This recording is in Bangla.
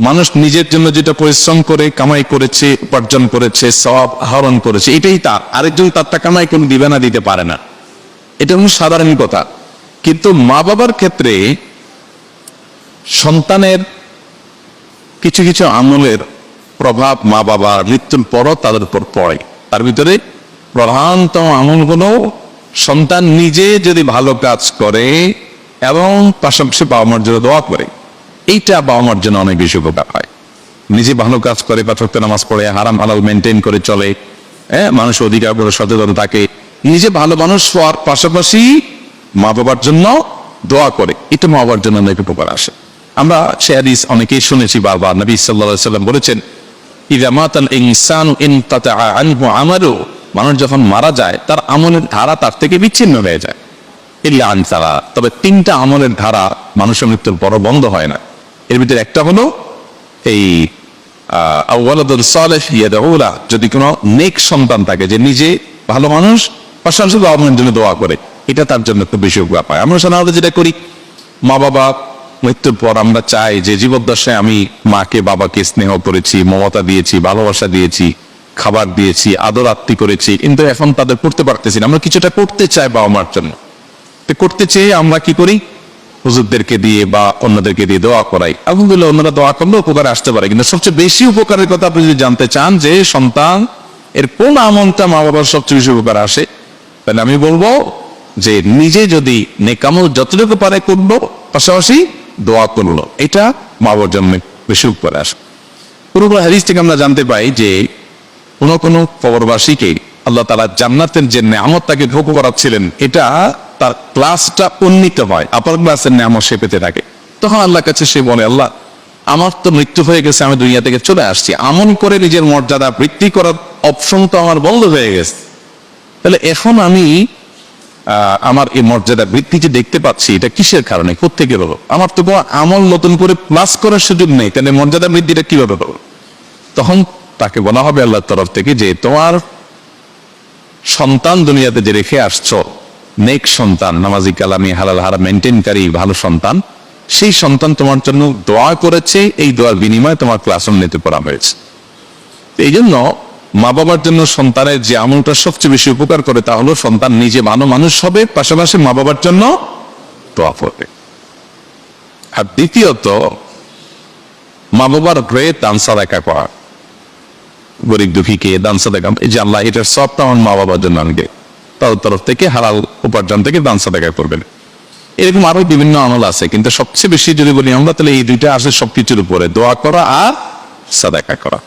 মানুষ নিজের জন্য যেটা পরিশ্রম করে, কামাই করেছে, উপার্জন করেছে সব আহরণ করেছে, এটাই তার। আরেকজন তারটা কামাই কোনো দিবে না দিতে পারে না। এটা হলো সাধারণ কথা। কিন্তু মা বাবার ক্ষেত্রে সন্তানের কিছু কিছু আমলের প্রভাব মা বাবা মৃত্যুর পরও তাদের উপর পড়ে। তার ভিতরে প্রধানতম আমলগুলো সন্তান নিজে যদি ভালো কাজ করে এবং পাশাপাশি বাবা মার জন্য দোয়া করে। এইটা বাবা মার জন্য অনেক বেশি উপকার হয়। নিজে ভালো কাজ করে পাঠক নামাজ পড়ে, হারাম হালাল মেনটেন করে চলে হ্যাঁ মানুষ অধিকার করে সচেতন থাকে। নিজে ভালো মানুষ হওয়ার পাশাপাশি মা বাবার জন্য দোয়া করে, এটা মা বাবার জন্য অনেক উপকার আসে। আমরা সে হাদিস অনেকেই শুনেছি বারবার, নবী সাল্লাম বলেছেন মানুষ যখন মারা যায়, তার আমলের ধারা তার থেকে বিচ্ছিন্ন হয়ে যায়। তবে তিনটা আমলের ধারা মানুষের মৃত্যুর পর বন্ধ হয় না। এর ভিতরে একটা হলো এই যদি কোনো নেক সন্তান থাকে যে নিজে ভালো মানুষ, পাশাপাশি জন্য দোয়া করে, এটা তার জন্য খুব বেশি পায় আমরা সাধারণত যেটা করি মা বাবা মৃত্যুর পর আমরা চাই যে জীবদ্দশায় আমি মাকে, বাবাকে স্নেহ করেছি, মমতা দিয়েছি, ভালোবাসা দিয়েছি, খাবার দিয়েছি, আদর আত্মি করেছি, কিন্তু এখন তাদের করতে পারতেছি না। আমরা কিছুটা করতে চাই বাবা মার জন্য করতে চেয়ে আমরা কি করি? হুজুরদেরকে দিয়ে বা অন্যদেরকে দিয়ে দোয়া করাই। আলহামদুলিল্লাহ অন্যরা দোয়া করলে উপকারে আসতে পারে। কিন্তু সবচেয়ে বেশি উপকারের কথা আপনি যদি জানতে চান যে সন্তান, এর কোন আমলটা মা বাবার সবচেয়ে বেশি উপকার আসে, তাহলে আমি বলব যে নিজে যদি নেকামল যতটুকু পারে করব পাশাপাশি দোয়া করল। এটা মা বাবার জন্য বেশি উপকারে আসে। পুরোপুরি হাদিস থেকে আমরা জানতে পাই যে কোন কোন কবরবাসীকে আল্লাহ তালা জান্নাতের যে নামত তাকে ভোগ করাচ্ছিলেন, এটা তার ক্লাসটা উন্নীত হয়। আপার ক্লাসের নামত সে পেতে থাকে। তখন আল্লাহর কাছে সে বলে, আল্লাহ, আমার তো মৃত্যু হয়ে গেছে, আমি দুনিয়া থেকে চলে আসছি। আমন করে নিজের মর্যাদা বৃদ্ধি করার অপশন তো আমার বন্ধ হয়ে গেছে। তাহলে এখন আমি আমার এই মর্যাদা বৃদ্ধি যে দেখতে পাচ্ছি, এটা কিসের কারণে? কোথেকে হলো আমার তো কোনো আমল নতুন করে প্লাস করার সুযোগ নেই, তাহলে মর্যাদা বৃদ্ধিটা কীভাবে হলো তখন তাকে বলা হবে আল্লাহর তরফ থেকে যে, তোমার সন্তান দুনিয়াতে যে রেখে আসছো নেক সন্তান, নামাজি কালামি হালাল হারা মেনটেনকারী ভালো সন্তান। সেই সন্তান তোমার জন্য দোয়া করেছে, এই দোয়ার বিনিময়ে তোমার ক্লাস নিতে করা হয়েছে। এই জন্য মা বাবার জন্য সন্তানের যে আমলটা সবচেয়ে বেশি উপকার করে, তা হলো সন্তান নিজে ভালো মানুষ হবে, পাশাপাশি মা বাবার জন্য দোয়া করবে। আর দ্বিতীয়ত মা বাবার হয়ে দান সাদাকা করা গরিব দুঃখীকে দান সাদাকা, এই যে আল্লাহ, এটার সবটা আমার মা বাবার জন্য আনবে। তাদের তরফ থেকে হালাল উপার্জন থেকে দান সাদাকা করবেন। এরকম আরও বিভিন্ন আমল আছে, কিন্তু সবচেয়ে বেশি যদি বলি আমরা, তাহলে এই দুইটা আসে সবকিছুর উপরে। দোয়া করা আর সাদাকা করা।